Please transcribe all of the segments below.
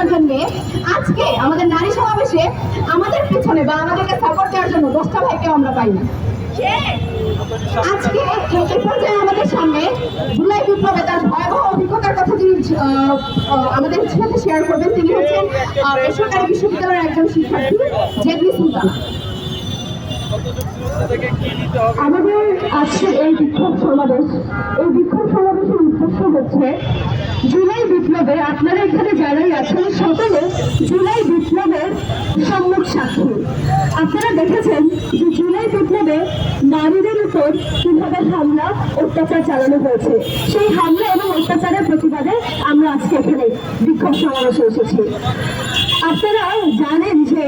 অত্যাচার নিয়ে আজকে আমাদের নারী সমাবেশে আমাদের পিছনে বা আমাদেরকে সাপোর্ট দেওয়ার জন্য দশটা ভাইকেও আমরা পাই না। আজকে এই এই পর্যায়ে আমাদের সামনে জুলাই বিপ্লবে তার ভয়াবহ অভিজ্ঞতার কথা আহ, আমাদের সাথে শেয়ার করবেন। তিনি হচ্ছেন বেসরকারি বিশ্ববিদ্যালয়ের একজন শিক্ষার্থী জেদনি সুলতানা। আমাদের আজকে এই বিক্ষোভ সমাবেশ এই বিক্ষোভ সমাবেশের উদ্দেশ্য হচ্ছে জুলাই বিপ্লবে আপনারা এখানে যারাই আছেন, সকলে জুলাই বিপ্লবের সম্মুখ সাক্ষী। আপনারা দেখেছেন যে জুলাই বিপ্লবে নারীদের উপর কীভাবে হামলা, অত্যাচার চালানো হয়েছে। সেই হামলা এবং অত্যাচারের প্রতিবাদে আমরা আজকে এখানে বিক্ষোভ সমাবেশে এসেছি। আপনারা জানেন যে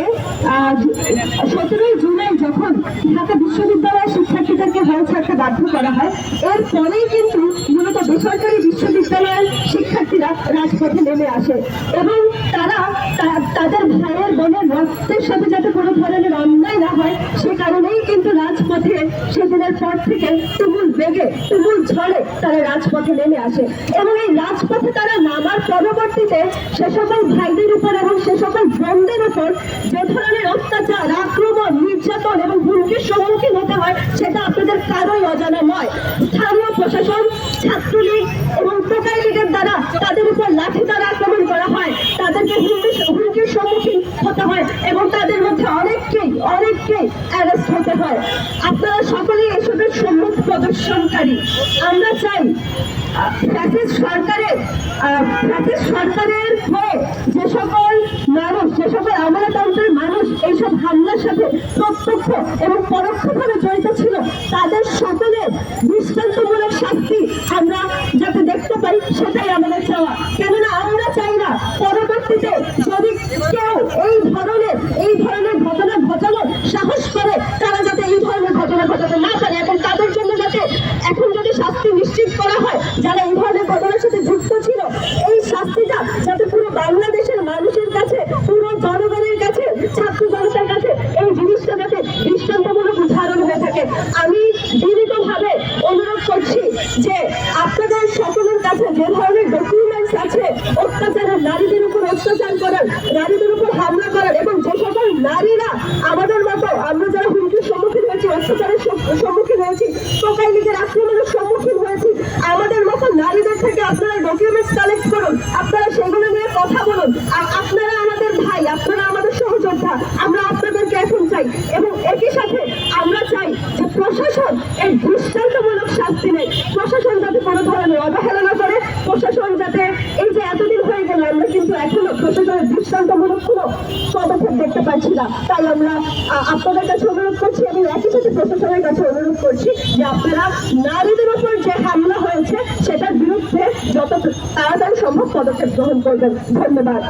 সতেরোই জুলাই যখন ঢাকা বিশ্ববিদ্যালয়ের শিক্ষার্থীদেরকে হল ছাড়তে বাধ্য করা হয়, এরপরেই কিন্তু মূলত বেসরকারি বিশ্ববিদ্যালয়ের শিক্ষার্থীরা রাজপথে নেমে আসে এবং তারা তাদের ভাইয়ের বোনের রক্তের সাথে যাতে কোনো ধরনের অন্যায় না হয়, সে কারণেই কিন্তু রাজপথে সেদিনের পর থেকে তুমুল বেগে, তুমুল ঝড়ে তারা রাজপথে নেমে আসে। এবং এই রাজপথে তারা নামার পরবর্তীতে সে সকল ভাইদের উপর এবং সে সকল বোনদের উপর যে ধরনের অত্যাচার, আক্রমণ, নির্যাতন এবং হুমকির সম্মুখীন হতে হয়, সেটা আপনাদের কারোই অজানা নয় স্থানীয় প্রশাসন ছাত্রলীগ এবং টোকাই লীগের দ্বারা তাদের উপর লাঠি দ্বারা আক্রমণ করা হয় তাদেরকে হুমকি হুমকির সম্মুখীন হতে হয় এবং তাদের মধ্যে অনেককেই অনেককেই অ্যারেস্ট হতে হয়। আপনারা সকলেই এসবের সম্মুখ প্রদর্শনকারী। আমরা চাই ফ্যাসিস্ট সরকারের আহ, সরকারের হয়ে যে সকল মানুষ যে সকল আমলাতন্ত্রের মানুষ এইসব হামলার সাথে প্রত্যক্ষ এবং পরোক্ষভাবে জড়িত ছিল তাদের সকলের দৃষ্টান্তমূলক শাস্তি আমরা যাতে দেখতে পাই সেটাই আমাদের চাওয়া। কেননা আমরা চাই না পরবর্তীতে যদি কেউ এই ধরনের এই ধরনের ঘটনা ঘটানোর সাহস করে তারা যাতে এই ধরনের ঘটনা ঘটাতে না পারে এবং তাদের জন্য যাতে এখন যদি শাস্তি নিশ্চিত করা হয় যারা এই ধরনের ঘটনার সাথে যুক্ত ছিল এই শাস্তিটা যাতে পুরো বাংলাদেশের মানুষের কাছে, পুরো জনগণের কাছে, ছাত্র জনতার কাছে এই জিনিসটা যাতে দৃষ্টান্তমূলক উদাহরণ হয়ে থাকে। আমি বিনীতভাবে অনুরোধ করছি যে আপনাদের সকলের কাছে যে ধরনের ডকুমেন্টস আছে অত্যাচারের নারীদের উপর অত্যাচার করার, নারীদের উপর হামলা করার এবং যে সকল নারীরা আমাদের মতো আমরা যারা হুমকির সম্মুখীন হয়েছি, অত্যাচারের সম্মুখীন হয়েছি টোকাই লীগের আক্রমণের সম্মুখীন হয়েছি আমাদের মতো নারীদের থেকে আপনারা ডকুমেন্টস কালেক্ট করুন, আপনারা সেগুলো নিয়ে কথা বলুন। আর আপনারা আমাদের ভাই, আপনারা আমাদের সহযোদ্ধা, আমরা আপনাদেরকে এখন চাই। এবং একই সাথে আমরা চাই যে প্রশাসন এই দৃষ্টান্তমূলক শাস্তি নেই প্রশাসন যাতে কোনো ধরনের অবহেলনা করে, প্রশাসন যাতে এই যে এতদিন হয়ে গেল, আমরা কিন্তু এখনও প্রশাসনের দৃষ্টান্তমূলক কোনো পদক্ষেপ দেখতে পাচ্ছি না। তাই আমরা আপনাদের কাছে অনুরোধ করছি এবং একই সাথে প্রশাসনের কাছে অনুরোধ করছি যে আপনারা নারীদের উপর যে হামলা হয়েছে যত তাড়াতাড়ি সম্ভব পদক্ষেপ গ্রহণ করবেন। ধন্যবাদ।